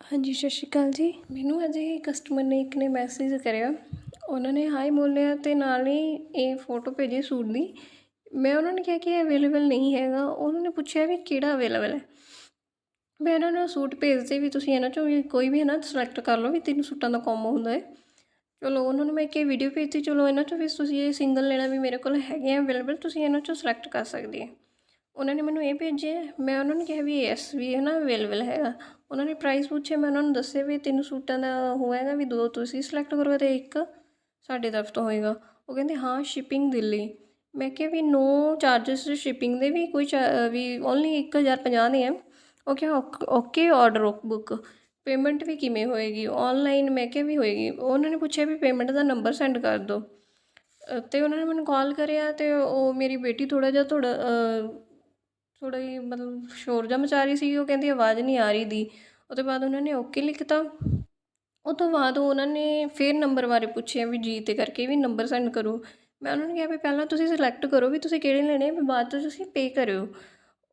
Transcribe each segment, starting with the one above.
ਹਾਂਜੀ, ਸਤਿ ਸ਼੍ਰੀ ਅਕਾਲ ਜੀ। ਮੈਨੂੰ ਅਜੇ ਹੀ ਕਸਟਮਰ ਨੇ ਇੱਕ ਨੇ ਮੈਸੇਜ ਕਰਿਆ। ਉਹਨਾਂ ਨੇ ਹਾਈ ਬੋਲਿਆ ਅਤੇ ਨਾਲ ਹੀ ਇਹ ਫੋਟੋ ਭੇਜੀ ਸੂਟ ਦੀ। ਮੈਂ ਉਹਨਾਂ ਨੇ ਕਿਹਾ ਕਿ ਇਹ ਅਵੇਲੇਬਲ ਨਹੀਂ ਹੈਗਾ। ਉਹਨਾਂ ਨੇ ਪੁੱਛਿਆ ਵੀ ਕਿਹੜਾ ਅਵੇਲੇਬਲ ਹੈ। ਮੈਂ ਇਹਨਾਂ ਨੂੰ ਸੂਟ ਭੇਜਦੇ ਵੀ ਤੁਸੀਂ ਇਹਨਾਂ 'ਚੋਂ ਵੀ ਕੋਈ ਵੀ ਹੈ ਨਾ ਸਿਲੈਕਟ ਕਰ ਲਓ ਵੀ ਤਿੰਨ ਸੂਟਾਂ ਦਾ ਕੰਬੋ ਹੁੰਦਾ ਹੈ। ਚਲੋ, ਉਹਨਾਂ ਨੂੰ ਮੈਂ ਇੱਕ ਵੀਡੀਓ ਭੇਜਤੀ ਚਲੋ ਇਹਨਾਂ 'ਚੋਂ ਵੀ ਤੁਸੀਂ ਇਹ ਸਿੰਗਲ ਲੈਣਾ ਵੀ ਮੇਰੇ ਕੋਲ ਹੈਗੇ ਆ ਅਵੇਲੇਬਲ ਤੁਸੀਂ ਇਹਨਾਂ 'ਚੋਂ ਸਿਲੈਕਟ ਕਰ ਸਕਦੇ ਆ। ਉਹਨਾਂ ਨੇ ਮੈਨੂੰ ਇਹ ਭੇਜਿਆ, ਮੈਂ ਉਹਨਾਂ ਨੂੰ ਕਿਹਾ ਵੀ ਯੈਸ ਵੀ ਹੈ ਨਾ ਅਵੇਲੇਬਲ ਹੈਗਾ। ਉਹਨਾਂ ਨੇ ਪ੍ਰਾਈਸ ਪੁੱਛਿਆ, ਮੈਂ ਉਹਨਾਂ ਨੂੰ ਦੱਸਿਆ ਵੀ ਤਿੰਨ ਸੂਟਾਂ ਦਾ ਹੋਏਗਾ ਵੀ ਦੋ ਤੁਸੀਂ ਸਿਲੈਕਟ ਕਰੋ ਅਤੇ ਇੱਕ ਸਾਡੇ ਤਰਫ ਤੋਂ ਹੋਏਗਾ। ਉਹ ਕਹਿੰਦੇ, ਹਾਂ ਸ਼ਿਪਿੰਗ ਦਿੱਲੀ ਮੈਂ ਕਿਹਾ ਵੀ ਨੋ ਚਾਰजेस ਸ਼ਿਪਿੰਗ ਦੇ ਵੀ ਕੋਈ ਵੀ ਓਨਲੀ 1050 ਦੇ ਆ ਉਹ ਕਿਹਾ, ਓਕੇ ਆਰਡਰ ਬੁੱਕ ਪੇਮੈਂਟ ਵੀ ਕਿਵੇਂ ਹੋਏਗੀ? ਆਨਲਾਈਨ ਮੈਂ ਕਿਹਾ ਵੀ ਹੋਏਗੀ। ਉਹਨਾਂ ਨੇ ਪੁੱਛਿਆ ਵੀ ਪੇਮੈਂਟ ਦਾ ਨੰਬਰ ਸੈਂਡ ਕਰ ਦਿਓ ਅਤੇ ਉਹਨਾਂ ਨੇ ਮੈਨੂੰ ਕਾਲ ਕਰਿਆ ਅਤੇ ਉਹ ਮੇਰੀ ਬੇਟੀ ਥੋੜ੍ਹਾ ਜਿਹਾ ਥੋੜ੍ਹਾ ਥੋੜ੍ਹਾ ਜਿਹਾ ਮਤਲਬ ਸ਼ੋਰ ਜਿਹਾ ਮਚਾ ਰਹੀ ਸੀ, ਉਹ ਕਹਿੰਦੀ ਆਵਾਜ਼ ਨਹੀਂ ਆ ਰਹੀ ਦੀ। ਉਹ ਤੋਂ ਬਾਅਦ ਉਹਨਾਂ ਨੇ ਓਕੇ ਲਿਖਤਾ। ਉਹ ਤੋਂ ਬਾਅਦ ਉਹਨਾਂ ਨੇ ਫਿਰ ਨੰਬਰ ਬਾਰੇ ਪੁੱਛਿਆ ਵੀ ਜੀ 'ਤੇ ਕਰਕੇ ਵੀ ਨੰਬਰ ਸੈਂਡ ਕਰੋ। ਮੈਂ ਉਹਨਾਂ ਨੂੰ ਕਿਹਾ ਵੀ ਪਹਿਲਾਂ ਤੁਸੀਂ ਸਿਲੈਕਟ ਕਰੋ ਵੀ ਤੁਸੀਂ ਕਿਹੜੇ ਲੈਣੇ ਵੀ ਬਾਅਦ 'ਚ ਤੁਸੀਂ ਪੇ ਕਰਿਓ।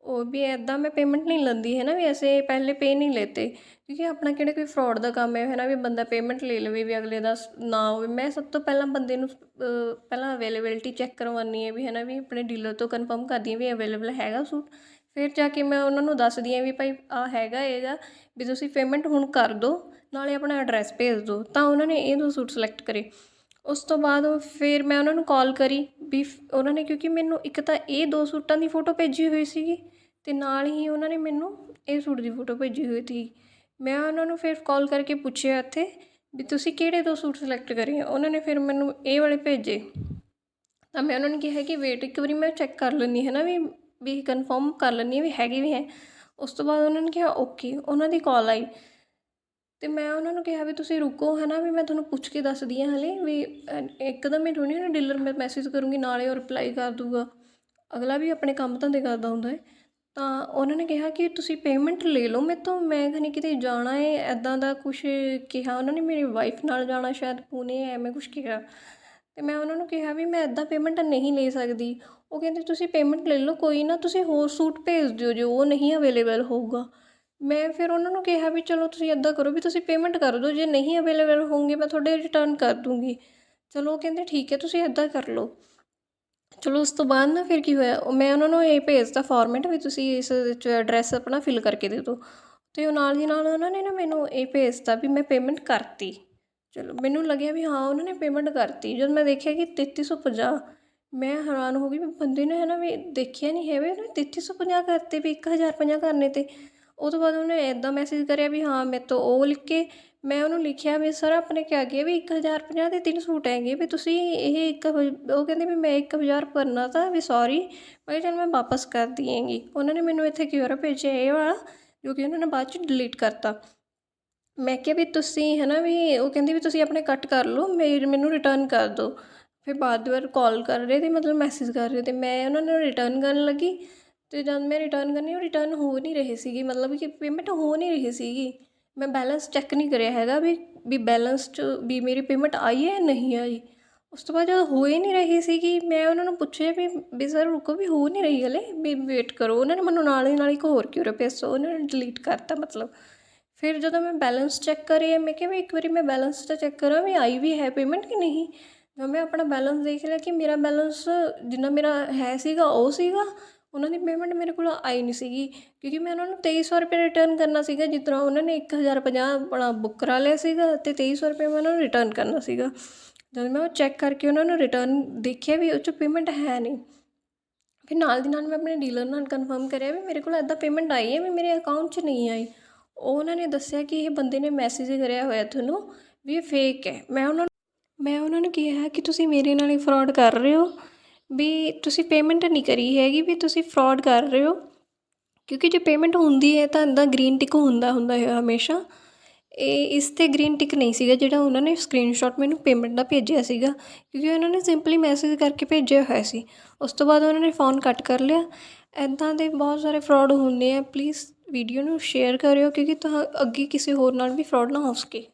ਉਹ ਵੀ ਇੱਦਾਂ ਮੈਂ ਪੇਮੈਂਟ ਨਹੀਂ ਲੈਂਦੀ ਹੈ ਨਾ ਵੀ ਐਸੇ ਪਹਿਲੇ ਪੇ ਨਹੀਂ ਲੈਤੇ। ਕਿਉਂਕਿ ਆਪਣਾ ਕਿਹੜਾ ਕੋਈ ਫਰੋਡ ਦਾ ਕੰਮ ਹੈ ਹੈ ਨਾ ਵੀ ਬੰਦਾ ਪੇਮੈਂਟ ਲੈ ਲਵੇ ਵੀ ਅਗਲੇ ਦਾ ਨਾ ਹੋਵੇ। ਮੈਂ ਸਭ ਤੋਂ ਪਹਿਲਾਂ ਬੰਦੇ ਨੂੰ ਪਹਿਲਾਂ ਅਵੇਲੇਬਿਲਟੀ ਚੈੱਕ ਕਰਵਾਉਣੀ ਹੈ ਵੀ ਹੈ ਨਾ ਵੀ ਆਪਣੇ ਡੀਲਰ ਤੋਂ ਕਨਫਰਮ ਕਰਦੀ ਹਾਂ ਵੀ ਅਵੇਲੇਬਲ ਹੈਗਾ ਸੂਟ। ਫਿਰ ਜਾ ਕੇ ਮੈਂ ਉਹਨਾਂ ਨੂੰ ਦੱਸਦੀ ਹਾਂ ਵੀ ਭਾਈ ਆ ਹੈਗਾ ਇਹਗਾ ਵੀ ਤੁਸੀਂ ਪੇਮੈਂਟ ਹੁਣ ਕਰ ਦਿਓ, ਨਾਲੇ ਆਪਣਾ ਐਡਰੈਸ ਭੇਜ ਦਿਓ। ਤਾਂ ਉਹਨਾਂ ਨੇ ਇਹ ਦੋ ਸੂਟ ਸਿਲੈਕਟ ਕਰੇ। ਉਸ ਤੋਂ ਬਾਅਦ ਫਿਰ ਮੈਂ ਉਹਨਾਂ ਨੂੰ ਕਾਲ ਕਰੀ ਵੀ ਉਹਨਾਂ ਨੇ ਕਿਉਂਕਿ ਮੈਨੂੰ ਇੱਕ ਤਾਂ ਇਹ ਦੋ ਸੂਟਾਂ ਦੀ ਫੋਟੋ ਭੇਜੀ ਹੋਈ ਸੀਗੀ ਅਤੇ ਨਾਲ ਹੀ ਉਹਨਾਂ ਨੇ ਮੈਨੂੰ ਇਹ ਸੂਟ ਦੀ ਫੋਟੋ ਭੇਜੀ ਹੋਈ ਸੀ। ਮੈਂ ਉਹਨਾਂ ਨੂੰ ਫਿਰ ਕਾਲ ਕਰਕੇ ਪੁੱਛਿਆ ਇੱਥੇ ਵੀ ਤੁਸੀਂ ਕਿਹੜੇ ਦੋ ਸੂਟ ਸਿਲੈਕਟ ਕਰੇ ਉਹਨਾਂ ਨੇ ਫਿਰ ਮੈਨੂੰ ਇਹ ਵਾਲੇ ਭੇਜੇ। ਤਾਂ ਮੈਂ ਉਹਨਾਂ ਨੂੰ ਕਿਹਾ ਕਿ ਵੇਟ ਇੱਕ ਵਾਰੀ ਮੈਂ ਚੈੱਕ ਕਰ ਲੈਂਦੀ ਹੈ ਨਾ ਵੀ ਵੀ ਕਨਫਰਮ ਕਰ ਲੈਂਦੀ ਵੀ ਹੈਗੇ ਵੀ ਹੈ। ਉਸ ਤੋਂ ਬਾਅਦ ਉਹਨਾਂ ਨੇ ਕਿਹਾ ਓਕੇ ਉਹਨਾਂ ਦੀ ਕਾਲ ਆਈ। ਅਤੇ ਮੈਂ ਉਹਨਾਂ ਨੂੰ ਕਿਹਾ ਵੀ ਤੁਸੀਂ ਰੁਕੋ ਹੈ ਨਾ ਵੀ ਮੈਂ ਤੁਹਾਨੂੰ ਪੁੱਛ ਕੇ ਦੱਸਦੀ ਹਾਂ ਹਲੇ ਵੀ ਇੱਕਦਮ ਹੀ ਥੋੜ੍ਹੀ ਨਾ ਡੀਲਰ ਮੈਂ ਮੈਸੇਜ ਕਰੂੰਗੀ, ਨਾਲੇ ਉਹ ਰਿਪਲਾਈ ਕਰ ਦੂਗਾ। ਅਗਲਾ ਵੀ ਆਪਣੇ ਕੰਮ ਧੰਦੇ ਕਰਦਾ ਹੁੰਦਾ ਹੈ। ਤਾਂ ਉਹਨਾਂ ਨੇ ਕਿਹਾ ਕਿ ਤੁਸੀਂ ਪੇਮੈਂਟ ਲੈ ਲਓ ਮੇਰੇ ਤੋਂ ਮੈਂ ਖਨੀ ਕਿਤੇ ਜਾਣਾ ਹੈ ਐਦਾਂ ਦਾ ਕੁਛ ਕਿਹਾ ਉਹਨਾਂ ਨੇ, ਮੇਰੀ ਵਾਈਫ ਨਾਲ ਜਾਣਾ ਸ਼ਾਇਦ ਪੂਨੇ ਐਵੇਂ ਕੁਛ ਕਿਹਾ। ਅਤੇ ਮੈਂ ਉਹਨਾਂ ਨੂੰ ਕਿਹਾ ਵੀ ਮੈਂ ਇੱਦਾਂ ਪੇਮੈਂਟ ਨਹੀਂ ਲੈ ਸਕਦੀ। ਉਹ ਕਹਿੰਦੇ ਤੁਸੀਂ ਪੇਮੈਂਟ ਲੈ ਲਓ, ਕੋਈ ਨਾ ਤੁਸੀਂ ਹੋਰ ਸੂਟ ਭੇਜ ਦਿਓ, ਜੋ ਉਹ ਨਹੀਂ ਅਵੇਲੇਬਲ ਹੋਊਗਾ। ਮੈਂ ਫਿਰ ਉਹਨਾਂ ਨੂੰ ਕਿਹਾ ਵੀ ਚਲੋ ਤੁਸੀਂ ਇੱਦਾਂ ਕਰੋ ਵੀ ਤੁਸੀਂ ਪੇਮੈਂਟ ਕਰ ਦਿਓ, ਜੇ ਨਹੀਂ ਅਵੇਲੇਬਲ ਹੋਣਗੇ ਮੈਂ ਤੁਹਾਡੇ ਰਿਟਰਨ ਕਰ ਦੂੰਗੀ। ਚਲੋ ਉਹ ਕਹਿੰਦੇ ਠੀਕ ਹੈ, ਤੁਸੀਂ ਇੱਦਾਂ ਕਰ ਲਓ। ਚਲੋ ਉਸ ਤੋਂ ਬਾਅਦ ਨਾ ਫਿਰ ਕੀ ਹੋਇਆ ਮੈਂ ਉਹਨਾਂ ਨੂੰ ਇਹ ਭੇਜਤਾ ਫਾਰਮੈਟ ਵੀ ਤੁਸੀਂ ਇਸ ਵਿੱਚ ਐਡਰੈਸ ਆਪਣਾ ਫਿਲ ਕਰਕੇ ਦੇ ਦਿਓ। ਅਤੇ ਉਹ ਨਾਲ ਦੀ ਨਾਲ ਉਹਨਾਂ ਨੇ ਨਾ ਮੈਨੂੰ ਇਹ ਭੇਜਤਾ ਵੀ ਮੈਂ ਪੇਮੈਂਟ ਕਰਤੀ। ਚਲੋ ਮੈਨੂੰ ਲੱਗਿਆ ਵੀ ਹਾਂ, ਉਹਨਾਂ ਨੇ ਪੇਮੈਂਟ ਕਰਤੀ। ਜਦ ਮੈਂ ਦੇਖਿਆ ਕਿ ਤੇਤੀ ਸੌ ਪੰਜਾਹ, ਮੈਂ ਹੈਰਾਨ ਹੋ ਗਈ ਵੀ ਬੰਦੇ ਨੇ ਹੈ ਨਾ ਵੀ ਦੇਖਿਆ ਨਹੀਂ ਹੈ ਵੀ ਉਹਨੇ ਤੇਤੀ ਸੌ ਪੰਜਾਹ ਕਰਤੇ ਵੀ ਇੱਕ ਹਜ਼ਾਰ ਪੰਜਾਹ ਕਰਨੇ ਤੇ। ਉਹ ਤੋਂ ਬਾਅਦ ਉਹਨੇ ਇੱਦਾਂ ਮੈਸੇਜ ਕਰਿਆ ਵੀ ਹਾਂ ਮੇਰੇ ਤੋਂ ਉਹ ਲਿਖ ਕੇ ਮੈਂ ਉਹਨੂੰ ਲਿਖਿਆ ਵੀ ਸਰ ਆਪਣੇ ਕਿਹਾ ਗਿਆ ਵੀ ਇੱਕ ਹਜ਼ਾਰ ਪੰਜਾਹ ਦੇ ਤਿੰਨ ਸੂਟ ਹੈਗੇ ਵੀ ਤੁਸੀਂ ਇਹ ਇੱਕ ਉਹ ਕਹਿੰਦੇ ਵੀ ਮੈਂ ਇੱਕ ਹਜ਼ਾਰ ਭਰਨਾ ਤਾਂ ਵੀ ਸੌਰੀ ਮੈਂ ਕਿਹਾ ਮੈਂ ਵਾਪਸ ਕਰ ਦਿਆਂਗੀ ਉਹਨਾਂ ਨੇ ਮੈਨੂੰ ਇੱਥੇ ਕਿਉਂ ਭੇਜਿਆ ਇਹ ਵਾਲਾ, ਜੋ ਕਿ ਉਹਨਾਂ ਨੇ ਬਾਅਦ 'ਚ ਡਿਲੀਟ ਕਰਤਾ। ਮੈਂ ਕਿਹਾ ਵੀ ਤੁਸੀਂ ਹੈ ਨਾ ਵੀ ਉਹ ਕਹਿੰਦੀ ਵੀ ਤੁਸੀਂ ਆਪਣੇ ਕੱਟ ਕਰ ਲਓ ਮੇਰੇ ਮੈਨੂੰ ਰਿਟਰਨ ਕਰ ਦਿਓ। ਫਿਰ ਬਾਅਦ ਵਾਰ ਕਾਲ ਕਰ ਰਹੇ ਤੇ ਮਤਲਬ ਮੈਸੇਜ ਕਰ ਰਹੇ ਤੇ ਮੈਂ ਉਹਨਾਂ ਨੂੰ ਰਿਟਰਨ ਕਰਨ ਲੱਗੀ। ਅਤੇ ਜਦ ਮੈਂ ਰਿਟਰਨ ਕਰਨੀ, ਉਹ ਰਿਟਰਨ ਹੋ ਨਹੀਂ ਰਹੀ ਸੀਗੀ। ਮਤਲਬ ਕਿ ਪੇਮੈਂਟ ਹੋ ਨਹੀਂ ਰਹੀ ਸੀਗੀ। ਮੈਂ ਬੈਲੈਂਸ ਚੈੱਕ ਨਹੀਂ ਕਰਿਆ ਹੈਗਾ ਵੀ ਵੀ ਬੈਲੈਂਸ 'ਚ ਵੀ ਮੇਰੀ ਪੇਮੈਂਟ ਆਈ ਹੈ ਨਹੀਂ ਆਈ। ਉਸ ਤੋਂ ਬਾਅਦ ਜਦ ਹੋ ਹੀ ਨਹੀਂ ਰਹੀ ਸੀਗੀ, ਮੈਂ ਉਹਨਾਂ ਨੂੰ ਪੁੱਛਿਆ ਵੀ ਵੀ ਸਰ ਰੁਕੋ ਵੀ ਹੋ ਨਹੀਂ ਰਹੀ ਹਲੇ, ਵੀ ਵੇਟ ਕਰੋ। ਉਹਨਾਂ ਨੇ ਮੈਨੂੰ ਨਾਲ ਹੀ ਨਾਲ ਇੱਕ ਹੋਰ ਕਿਉਂ ਭੇਜੋ ਉਹਨਾਂ ਨੇ ਡਿਲੀਟ ਕਰਤਾ ਮਤਲਬ। ਫਿਰ ਜਦੋਂ ਮੈਂ ਬੈਲੈਂਸ ਚੈੱਕ ਕਰਿਆ ਮੈਂ ਕਿਹਾ ਵੀ ਇੱਕ ਵਾਰੀ ਮੈਂ ਬੈਲੈਂਸ ਤਾਂ ਚੈੱਕ ਕਰਾਂ ਵੀ ਆਈ ਵੀ ਹੈ ਪੇਮੈਂਟ ਕਿ ਨਹੀਂ। ਜਦੋਂ ਮੈਂ ਆਪਣਾ ਬੈਲੈਂਸ ਦੇਖ ਲਿਆ ਕਿ ਮੇਰਾ ਬੈਲੈਂਸ ਜਿੰਨਾ ਮੇਰਾ ਹੈ ਸੀਗਾ, ਉਹ ਸੀਗਾ। ਉਹਨਾਂ ਦੀ ਪੇਮੈਂਟ ਮੇਰੇ ਕੋਲ ਆਈ ਨਹੀਂ ਸੀਗੀ, ਕਿਉਂਕਿ ਮੈਂ ਉਹਨਾਂ ਨੂੰ ਤੇਈ ਸੌ ਰੁਪਏ ਰਿਟਰਨ ਕਰਨਾ ਸੀਗਾ ਜਿਸ ਤਰ੍ਹਾਂ ਉਹਨਾਂ ਨੇ ਇੱਕ ਹਜ਼ਾਰ ਪੰਜਾਹ ਆਪਣਾ ਬੁੱਕ ਕਰਾ ਲਿਆ ਸੀਗਾ ਅਤੇ ਤੇਈ ਸੌ ਰੁਪਏ ਮੈਂ ਉਹਨਾਂ ਨੂੰ ਰਿਟਰਨ ਕਰਨਾ ਸੀਗਾ। ਜਦ ਮੈਂ ਉਹ ਚੈੱਕ ਕਰਕੇ ਉਹਨਾਂ ਨੂੰ ਰਿਟਰਨ ਦੇਖਿਆ ਵੀ ਉਹ 'ਚ ਪੇਮੈਂਟ ਹੈ ਨਹੀਂ। ਫਿਰ ਨਾਲ ਦੀ ਨਾਲ ਮੈਂ ਆਪਣੇ ਡੀਲਰ ਨਾਲ ਕਨਫਰਮ ਕਰਿਆ ਵੀ ਮੇਰੇ ਕੋਲ ਇੱਦਾਂ ਪੇਮੈਂਟ ਆਈ ਹੈ ਵੀ ਮੇਰੇ ਅਕਾਊਂਟ 'ਚ ਨਹੀਂ ਆਈ। ਉਹਨਾਂ ਨੇ ਦੱਸਿਆ ਕਿ ਇਹ ਬੰਦੇ ਨੇ ਮੈਸੇਜ ਕਰਿਆ ਹੋਇਆ ਤੁਹਾਨੂੰ ਵੀ ਇਹ ਫੇਕ ਹੈ। ਮੈਂ ਉਹਨਾਂ ਮੈਂ ਉਹਨਾਂ ਨੂੰ ਕਿਹਾ ਕਿ ਤੁਸੀਂ ਮੇਰੇ ਨਾਲ ਹੀ ਫਰਾਡ ਕਰ ਰਹੇ ਹੋ। ਵੀ ਤੁਸੀਂ ਪੇਮੈਂਟ ਨਹੀਂ ਕਰੀ ਹੈਗੀ, ਵੀ ਤੁਸੀਂ ਫਰਾਡ ਕਰ ਰਹੇ ਹੋ। ਕਿਉਂਕਿ ਜੇ ਪੇਮੈਂਟ ਹੁੰਦੀ ਹੈ ਤਾਂ ਇੱਦਾਂ ਗ੍ਰੀਨ ਟਿਕ ਹੁੰਦਾ ਹੁੰਦਾ ਹੈ ਹਮੇਸ਼ਾ। ਇਹ ਇਸ 'ਤੇ ਗ੍ਰੀਨ ਟਿਕ ਨਹੀਂ ਸੀਗਾ ਜਿਹੜਾ ਉਹਨਾਂ ਨੇ ਸਕਰੀਨਸ਼ਾਟ ਮੈਨੂੰ ਪੇਮੈਂਟ ਦਾ ਭੇਜਿਆ ਸੀਗਾ। ਕਿਉਂਕਿ ਉਹਨਾਂ ਨੇ ਸਿੰਪਲੀ ਮੈਸੇਜ ਕਰਕੇ ਭੇਜਿਆ ਹੋਇਆ ਸੀ। ਉਸ ਤੋਂ ਬਾਅਦ ਉਹਨਾਂ ਨੇ ਫੋਨ ਕੱਟ ਕਰ ਲਿਆ। ਇੱਦਾਂ ਦੇ ਬਹੁਤ ਸਾਰੇ ਫਰਾਡ ਹੁੰਦੇ ਆ। ਪਲੀਜ਼ ਵੀਡੀਓ ਨੂੰ ਸ਼ੇਅਰ ਕਰਿਓ, ਕਿਉਂਕਿ ਤਾਂ ਅੱਗੇ ਕਿਸੇ ਹੋਰ ਨਾਲ ਵੀ ਫਰਾਡ ਨਾ ਹੋ ਸਕੇ।